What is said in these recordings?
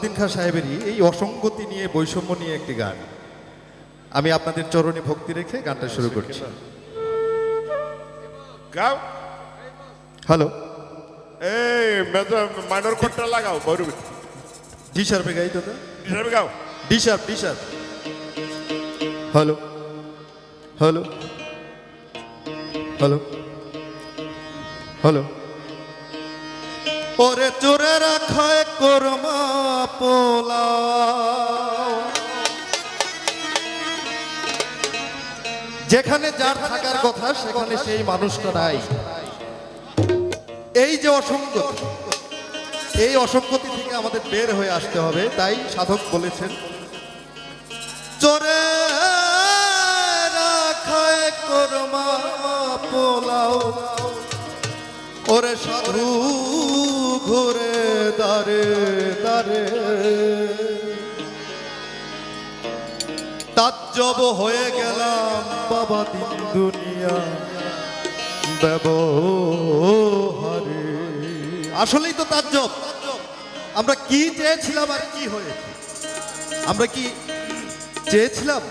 উদ্দিন খাঁ সাহেবেরই এই অসঙ্গতি নিয়ে বৈষম্য নিয়ে একটি গান। আমি আপনাদের চরণে ভক্তি রেখে গানটা শুরু করছি। গাও। হ্যালো। এই মাইনর কোডটা লাগাও বড় ডি শার্পে গাই দাদা হিসাবে গাও। D sharp D sharp. Hello. Hello. Hello. Hello. ওরে চোরে রাখায় কর্মা পোলা। যেখানে যার থাকার কথা, সেখানে সেই মানুষটা নাই। এই যে অসঙ্গতি, এই অসঙ্গতি থেকে আমাদের বের হয়ে আসতে হবে, তাই সাধক বলেছেন, চোরে রাখায় কর্মা পোলাও। ওরে সাধু ঘুরে দারে দারে তাজ্জব হয়ে গেলাম বাবা দিন দুনিয়া ব্যবহারে। আসলেই তো তাজ্জব। আমরা কি চেয়েছিলাম আর কি হয়েছে? আমরা কি চেয়েছিলাম?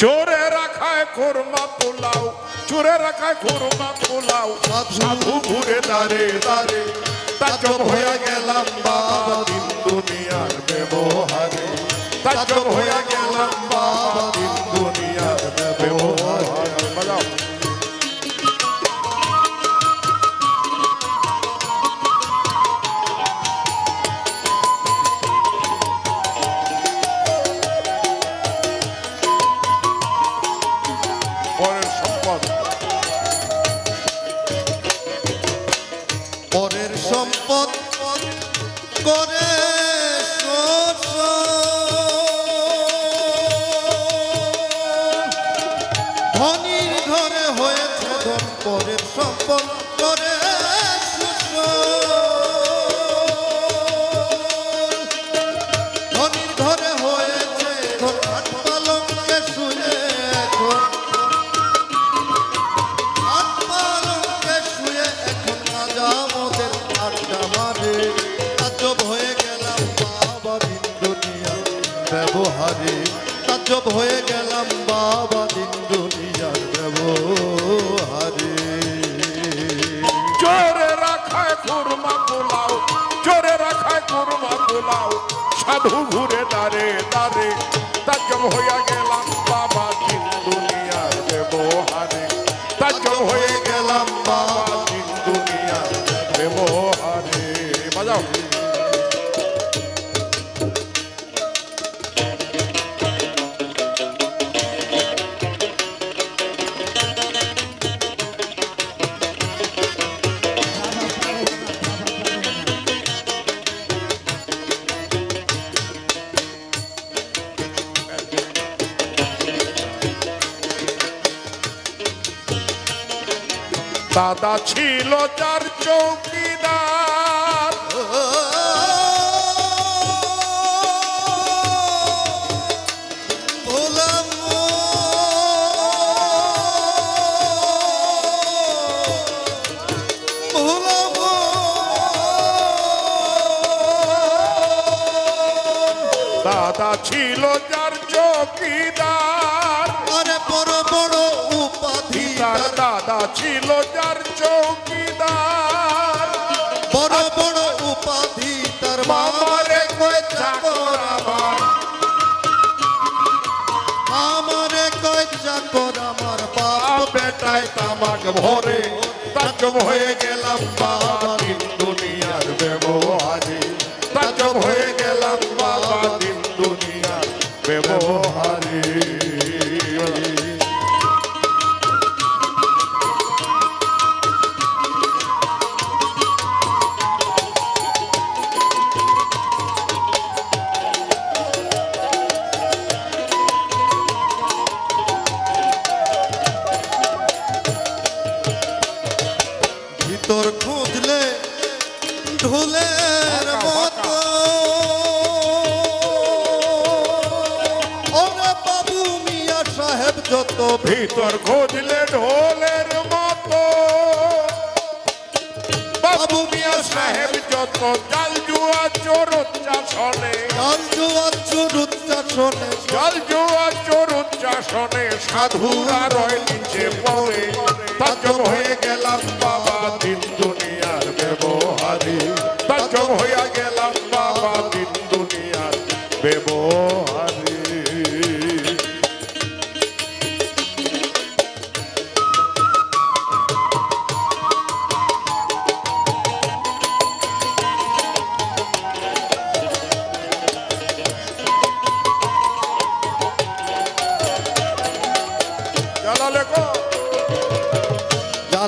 চোরে রাখায় কোরমা পোলাও, চোরে রাখায় কোরমা পোলাও। সাধু ঘুরে দাঁড়ে দাঁড়ে, তাজব হয়ে গেলাম বাবা, দিন দুনিয়ার ব্যবহারে। তাজব হয়ে গেলাম বাবা সম্পদ করে শোষণ। তাজ্জব হয়ে গেলাম বাবা দিন দুনিয়ার ব্যবহারে। চোরে রাখায় কুরমা পোলাও, জোরে রাখায় কুরমা পোলাও। সাধু ঘুরে দাঁড়ে দাঁড়ে তাজম হইয়া গেলাম বাবা দাদা ছিল যার চৌকিদার। ছিল যার চৌকিদার। আরে বড় বড় উপাধি তার দাদা ছিল যার চৌকিদার। বড় বড় উপাধি তার মামারে কয় চাকর আমার। আমারে। কয় চাকর আমার। বাপ বেটায় তামাক ভরে তাজম হয়ে গেলাম বাবা দিন দুনিয়ার ব্যবহারে। তাজম হয়ে যত ভিতর খুঁজলে ঢোলের মতো। বাবু মিয়া সাহেব যত জাল জুয়া চোর উচ্চাসনে জল জোয়ার চোর উচ্চাসনে জল জুয়া চোর উচ্চাসনে সাধুরা রয় নিচে পড়ে। তাজম হয়ে গেলাম বাবা দিন দুনিয়ার ব্যবহারে। তাজম হয়ে গেলাম বাবা দিন দুনিয়ার ব্যবহারে।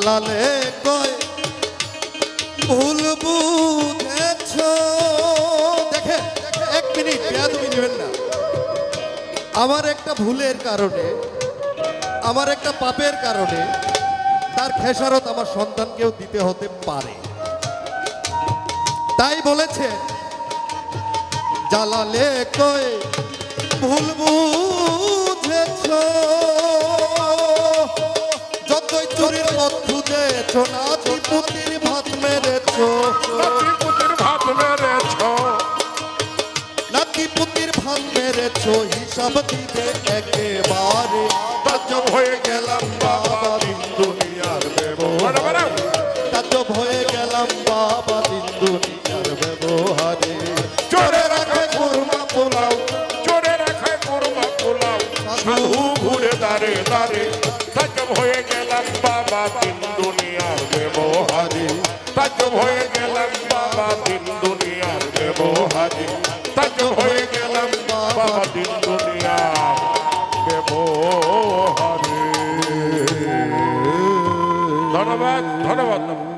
জালালে কয়, ভুল বুঝেছ? দেখে, এক মিনিট, বেয়াদবি নেবেন না। আমার একটা ভুলের কারণে, আমার একটা পাপের কারণে তার খেসারত আমার সন্তানকেও দিতে হতে পারে। তাই বলেছে, জালালে কয়, ভুল বুঝেছ। যতই চুরির মধ্যু দেছ না পুতির ভাত মেরেছ। পুতির ভাত মেরেছ। নাতি পুতির ভাত মেরেছ হিসাব দিবে একেবারে। তাজম হয়ে গেলাম বাবা দিন দুনিয়ার ব্যবহারে। তাজব হয়ে গেলাম বাবা দিন দুনিয়ার ব্যবহারে। চোরে রাখায় কুরমা পোলাও চোরে রাখায় কুরমা পোলাও। সাধু ঘুরে দাঁড়ে দাঁড়ে। তাজব হয়ে গেলাম বাবা তিন দুনিয়ার ব্যবহারে। তাজব হয়ে গেলাম বাবা তিন দুনিয়ার ব্যবহারে। তাজব হয়ে গেলাম বাবা তিন দুনিয়ার ব্যবহারে। ধন্যবাদ ধন্যবাদ।